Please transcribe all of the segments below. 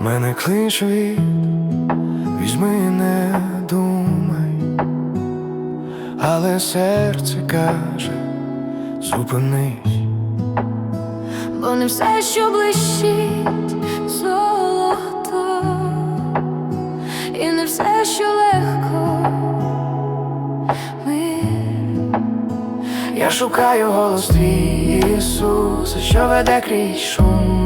Мене кличе від, візьми не думай, але серце каже, зупинись. Бо не все, що блищить, золото, і не все, що легко. Я шукаю голос твій Ісуса, що веде крізь шум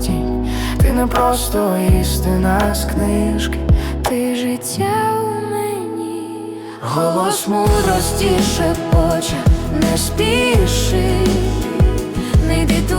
тінь. Ти не просто істина з книжки, ти життя у мені, голос мудрості шепоче, не спіши, не йди туди,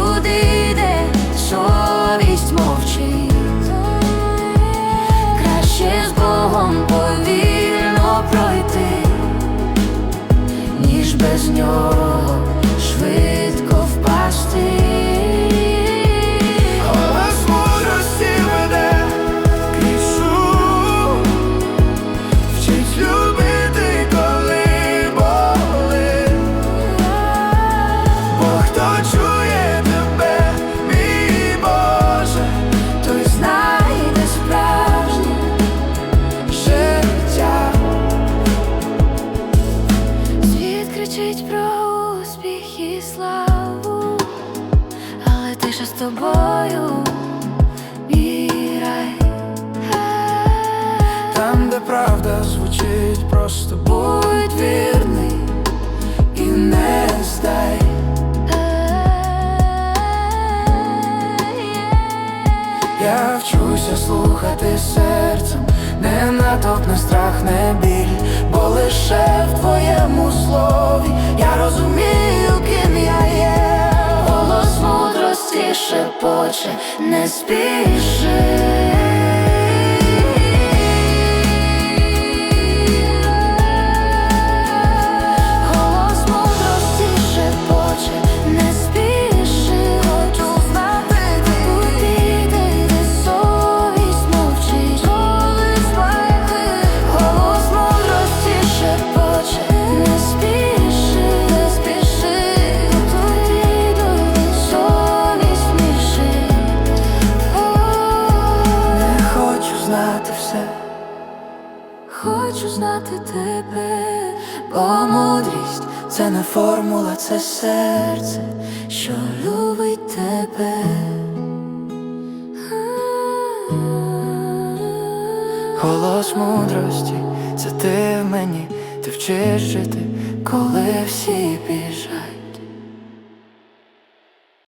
кричить про успіх і славу, але тиша з тобою рай. Там, де правда звучить, просто будь вірний і не здай. Я вчуся слухати серцем, не натовп, не страх, не біль, бо лише в твоєму слові шепоче, не спіши. Хочу знати тебе, бо мудрість Це не формула, це серце. що любить тебе. Голос мудрості, це ти в мені, ти вчиш жити, коли всі біжать.